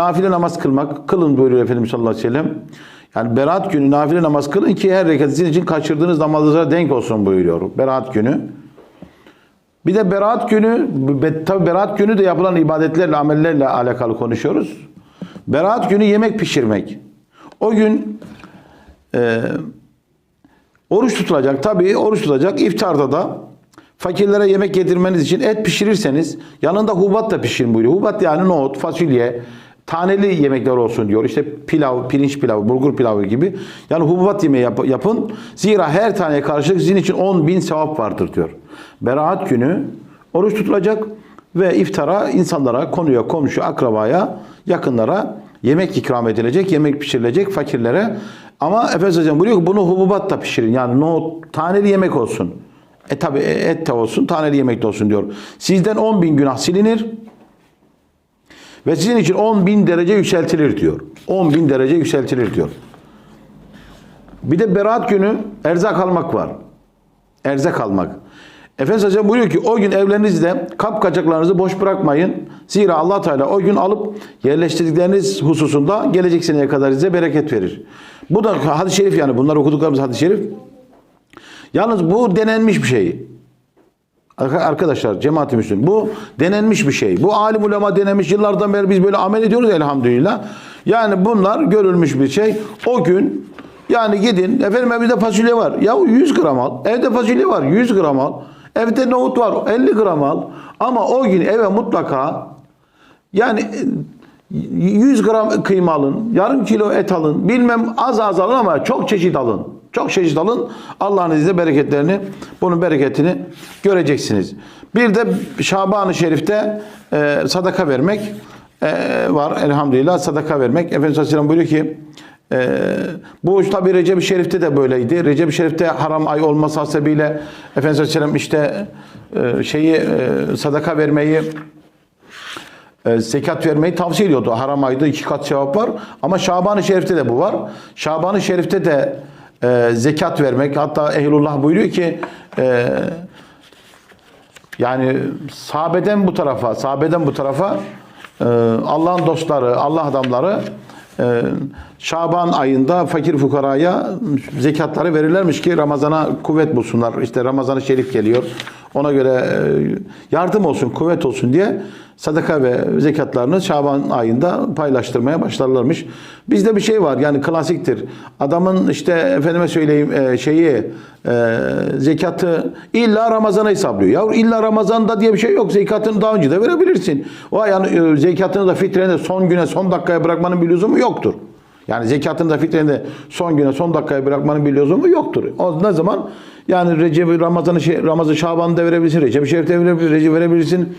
Nafile namaz kılmak, kılın buyuruyor Efendimiz sallallahu aleyhi ve sellem. Yani berat günü nafile namaz kılın ki her rekat sizin için kaçırdığınız namazlara denk olsun buyuruyor. Berat günü. Bir de berat günü, tabi berat günü de yapılan ibadetlerle, amellerle alakalı konuşuyoruz. Berat günü yemek pişirmek. O gün e, oruç tutulacak. Tabi oruç tutulacak. İftarda da fakirlere yemek yedirmeniz için et pişirirseniz yanında hubat da pişirin buyuruyor. Hubat yani nohut, fasulye, taneli yemekler olsun diyor. İşte pilav, pirinç pilavı, bulgur pilavı gibi. Yani hububat yemeği yap- yapın. Zira her taneye karşılık sizin için 10 bin sevap vardır diyor. Beraat günü oruç tutulacak ve iftara insanlara, konuya, komşu, akrabaya, yakınlara yemek ikram edilecek, yemek pişirilecek fakirlere. Ama Efendimiz Hocam buyuruyor ki bunu hububat da pişirin. Yani nohut, taneli yemek olsun. E tabi et de olsun, taneli yemek de olsun diyor. Sizden 10 bin günah silinir. Ve sizin için 10 bin derece yükseltilir diyor. 10 bin derece yükseltilir diyor. Bir de berat günü erzak almak var. Erzak almak. Efendimiz Aleyhisselam buyuruyor ki o gün evlerinizde kap kaçaklarınızı boş bırakmayın. Zira allah Teala o gün alıp yerleştirdikleriniz hususunda gelecek seneye kadar size bereket verir. Bu da hadis-i şerif yani bunlar okuduklarımız hadis-i şerif. Yalnız bu denenmiş bir şey. Arkadaşlar cemaat-i Müslümin bu denenmiş bir şey. Bu alim ulema denemiş yıllardan beri biz böyle amel ediyoruz elhamdülillah. Yani bunlar görülmüş bir şey. O gün yani gidin efendim evde fasulye var. Ya 100 gram al. Evde fasulye var 100 gram al. Evde nohut var 50 gram al. Ama o gün eve mutlaka yani e, 100 gram kıyma alın, yarım kilo et alın, bilmem az az alın ama çok çeşit alın. Çok çeşit alın. Allah'ın izniyle bereketlerini, bunun bereketini göreceksiniz. Bir de Şaban-ı Şerif'te e, sadaka vermek e, var elhamdülillah. Sadaka vermek. Efendimiz Aleyhisselam buyuruyor ki e, bu tabi Recep-i Şerif'te de böyleydi. Recep-i Şerif'te haram ay olması hasebiyle Efendimiz Aleyhisselam işte e, şeyi e, sadaka vermeyi e, zekat vermeyi tavsiye ediyordu. Haram ayda iki kat sevap var. Ama Şaban-ı Şerif'te de bu var. Şaban-ı Şerif'te de e, zekat vermek. Hatta Ehlullah buyuruyor ki e, yani sahabeden bu tarafa, sahabeden bu tarafa e, Allah'ın dostları, Allah adamları e, Şaban ayında fakir fukaraya zekatları verirlermiş ki Ramazana kuvvet bulsunlar. İşte Ramazan-ı Şerif geliyor. Ona göre e, yardım olsun, kuvvet olsun diye sadaka ve zekatlarını Şaban ayında paylaştırmaya başlarlarmış. Bizde bir şey var yani klasiktir. Adamın işte efendime söyleyeyim e, şeyi e, zekatı illa Ramazan'a hesaplıyor. Ya illa Ramazan'da diye bir şey yok. Zekatını daha önce de verebilirsin. O yani e, zekatını da fitreni son güne son dakikaya bırakmanın bir lüzumu yoktur. Yani zekatını da fitreni de son güne son dakikaya bırakmanın bir lüzumu yoktur. O ne zaman yani Recep Ramazan'ı şey, Ramazan Şaban'da verebilirsin. Recep Şerif'te verebilirsin. Recep verebilirsin.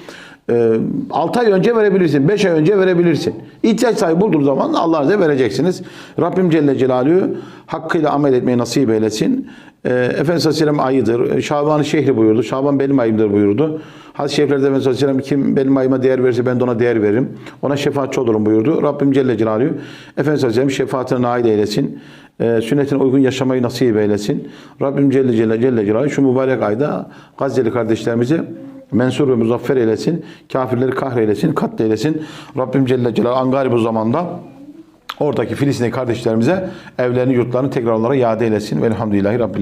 6 ay önce verebilirsin. 5 ay önce verebilirsin. İhtiyaç sahibi bulduğun zaman Allah'a size vereceksiniz. Rabbim Celle Celaluhu hakkıyla amel etmeyi nasip eylesin. E, Efendimiz Aleyhisselam ayıdır. Şaban-ı şehri buyurdu. Şaban benim ayımdır buyurdu. Hadis-i şeriflerde Efendimiz Aleyhisselam kim benim ayıma değer verirse ben de ona değer veririm. Ona şefaatçi olurum buyurdu. Rabbim Celle Celaluhu Efendimiz Aleyhisselam şefaatine nail eylesin. E, sünnetine uygun yaşamayı nasip eylesin. Rabbim Celle Celle, Celle Celaluhu şu mübarek ayda Gazze'li kardeşlerimizi mensur ve muzaffer eylesin. Kafirleri kahreylesin, katleylesin. Rabbim Celle Celaluhu angari bu zamanda oradaki Filistinli kardeşlerimize evlerini, yurtlarını tekrar onlara iade eylesin. Velhamdülillahi Rabbil